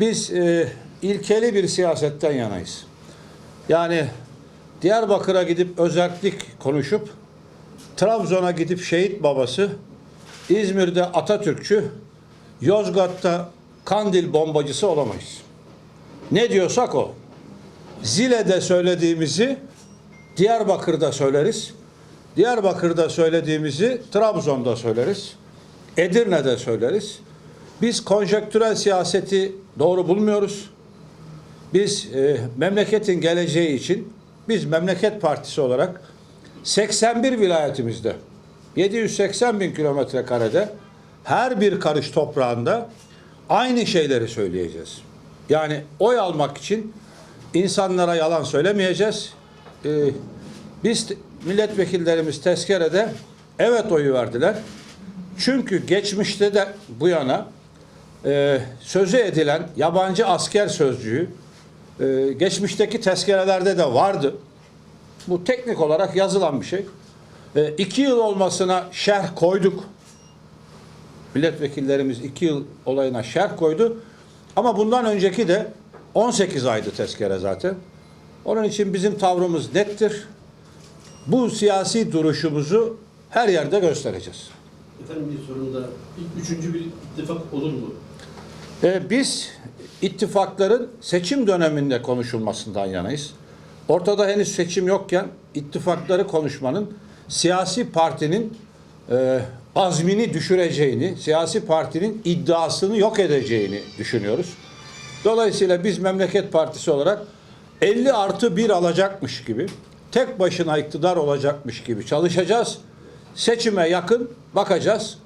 Biz e, ilkeli bir siyasetten yanayız. Yani Diyarbakır'a gidip özellik konuşup Trabzon'a gidip şehit babası, İzmir'de Atatürkçü, Yozgat'ta Kandil bombacısı olamayız. Ne diyorsak o. Zile'de söylediğimizi Diyarbakır'da söyleriz. Diyarbakır'da söylediğimizi Trabzon'da söyleriz. Edirne'de söyleriz. Biz konjektürel siyaseti doğru bulmuyoruz. Biz e, memleketin geleceği için biz memleket partisi olarak 81 vilayetimizde 780 bin kilometre karede her bir karış toprağında aynı şeyleri söyleyeceğiz. Yani oy almak için insanlara yalan söylemeyeceğiz. Ee, biz milletvekillerimiz tezkerede evet oyu verdiler. Çünkü geçmişte de bu yana e, sözü edilen yabancı asker sözcüğü e, geçmişteki tezkerelerde de vardı. Bu teknik olarak yazılan bir şey. E, iki yıl olmasına şerh koyduk. Milletvekillerimiz iki yıl olayına şerh koydu. Ama bundan önceki de 18 aydı tezkere zaten. Onun için bizim tavrımız nettir. Bu siyasi duruşumuzu her yerde göstereceğiz. Efendim bir sorum da üçüncü bir ittifak olur mu? E, biz ittifakların seçim döneminde konuşulmasından yanayız. Ortada henüz seçim yokken ittifakları konuşmanın siyasi partinin e, azmini düşüreceğini, siyasi partinin iddiasını yok edeceğini düşünüyoruz. Dolayısıyla biz Memleket Partisi olarak 50 artı 1 alacakmış gibi, tek başına iktidar olacakmış gibi çalışacağız. Seçime yakın bakacağız.